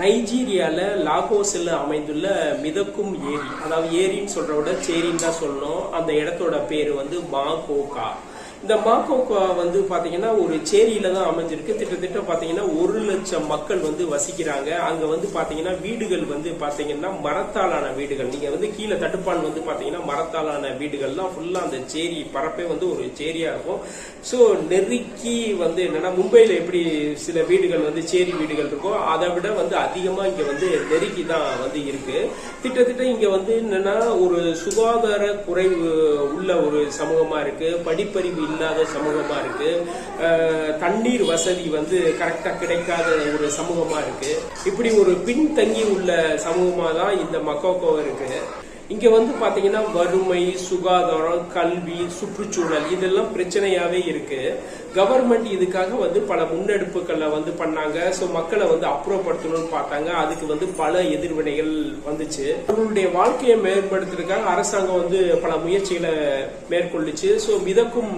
நைஜீரியாவில் லாகோஸில் அமைந்துள்ள மிதக்கும் ஏரி அதாவது ஏரின்னு சொல்ற விட சேரின்னு தான் சொல்லணும். அந்த இடத்தோட பேர் வந்து பாகோகா. இந்த மாகோகா வந்து பார்த்தீங்கன்னா ஒரு சேரியில தான் அமைஞ்சிருக்கு. திட்டத்திட்ட பார்த்தீங்கன்னா ஒரு லட்சம் மக்கள் வந்து வசிக்கிறாங்க. அங்கே வந்து பார்த்தீங்கன்னா வீடுகள் வந்து பார்த்தீங்கன்னா மரத்தாலான வீடுகள். நீங்கள் வந்து கீழே தட்டுப்பான் வந்து பார்த்தீங்கன்னா மரத்தாலான வீடுகள்லாம் ஃபுல்லாக அந்த சேரி பரப்பே வந்து ஒரு சேரியாக இருக்கும். ஸோ நெருக்கி வந்து என்னன்னா மும்பையில் எப்படி சில வீடுகள் வந்து சேரி வீடுகள் இருக்கோ அதை விட வந்து அதிகமாக இங்கே வந்து நெருக்கி தான் வந்து இருக்கு. கிட்டத்தட்ட இங்கே வந்து என்னன்னா ஒரு சுகாதார குறைவு உள்ள ஒரு சமூகமாக இருக்கு. படிப்பறிவு இல்லாத சமூகமாக இருக்குது தண்ணீர் வசதி வந்து கரெக்டாக கிடைக்காத ஒரு சமூகமாக இருக்குது இப்படி ஒரு பின்தங்கி உள்ள சமூகமாக தான் இந்த மக்கோக்கோ இருக்குது இங்க வந்து பாத்தீங்கன்னா வறுமை சுகாதாரம் கல்வி சுற்றுச்சூழல் இதெல்லாம் பிரச்சனையாவே இருக்கு. கவர்மெண்ட் இதுக்காக வந்து பல முன்னெடுப்புகளை வந்து பண்ணாங்க. ஸோ மக்களை வந்து அப்புறப்படுத்தணும்னு பார்த்தாங்க. அதுக்கு வந்து பல எதிர்வினைகள் வந்துச்சு. அவங்களுடைய வாழ்க்கையை மேம்படுத்துறதுக்காக அரசாங்கம் வந்து பல முயற்சிகளை மேற்கொள்ளுச்சு. ஸோ மிதக்கும்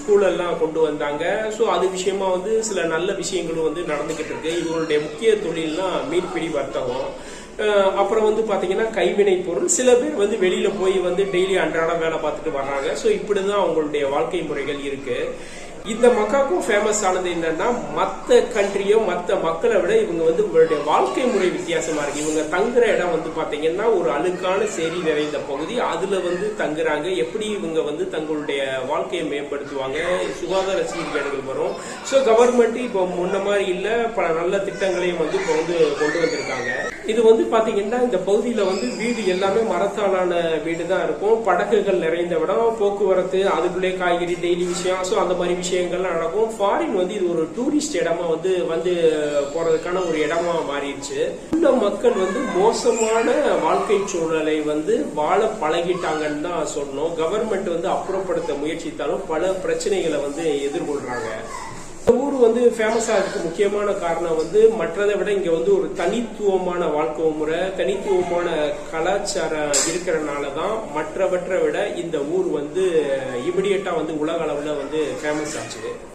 ஸ்கூலெல்லாம் கொண்டு வந்தாங்க. ஸோ அது விஷயமா வந்து சில நல்ல விஷயங்களும் வந்து நடந்துகிட்டு இருக்கு. இவங்களுடைய முக்கிய தொழில்னா மீன்பிடி வர்த்தகம். அப்புறம் வந்து பார்த்தீங்கன்னா கைவினை பொருள். சில பேர் வந்து வெளியில போய் வந்து டெய்லி அன்றாடம் வேலை பார்த்துட்டு வர்றாங்க. ஸோ இப்படிதான் அவங்களுடைய வாழ்க்கை முறைகள் இருக்கு. இந்த மக்காக்கும் ஃபேமஸ் ஆனது என்னன்னா மற்ற கண்ட்ரியோ மற்ற மக்களை விட இவங்க வந்து இவங்களுடைய வாழ்க்கை முறை வித்தியாசமா இருக்கு. இவங்க தங்குற இடம் வந்து பாத்தீங்கன்னா ஒரு அழுக்கான சேரி நிறைந்த பகுதி. அதுல வந்து தங்குறாங்க. எப்படி இவங்க வந்து தங்களுடைய வாழ்க்கையை மேம்படுத்துவாங்க? சுகாதார சீர்கேடுகள் வரும். ஸோ கவர்மெண்ட் இப்போ முன்ன மாதிரி இல்ல. பல நல்ல திட்டங்களையும் வந்து இப்போ வந்து கொண்டு வந்திருக்காங்க. இது வந்து பாத்தீங்கன்னா இந்த பகுதியில வந்து வீடு எல்லாமே மரத்தாலான வீடு தான் இருக்கும். படகுகள் நிறைந்த இடம். போக்குவரத்து அதுக்குள்ளே காய்கறி டெய்லி விஷயம். ஸோ அந்த மாதிரி விஷயம் விஷயங்கள்லாம் நடக்கும். ஃபாரின் வந்து இது ஒரு டூரிஸ்ட் இடமா வந்து வந்து போறதுக்கான ஒரு இடமா மாறிடுச்சு. உள்ள மக்கள் வந்து மோசமான வாழ்க்கை சூழலை வந்து வாழ பழகிட்டாங்கன்னு தான் சொன்னோம் கவர்மெண்ட் வந்து அப்புறப்படுத்த முயற்சித்தாலும் பல பிரச்சனைகளை வந்து எதிர்கொள்றாங்க. ஊர் வந்து ஃபேமஸ் ஆகிறதுக்கு முக்கியமான காரணம் வந்து மற்றதை விட இங்க வந்து ஒரு தனித்துவமான வாழ்க்கை முறை தனித்துவமான கலாச்சாரம் இருக்கிறனால தான் மற்றவற்றை விட இந்த ஊர் வந்து இமிடியட்டா வந்து உலக அளவில் வந்து ஃபேமஸ் ஆச்சு.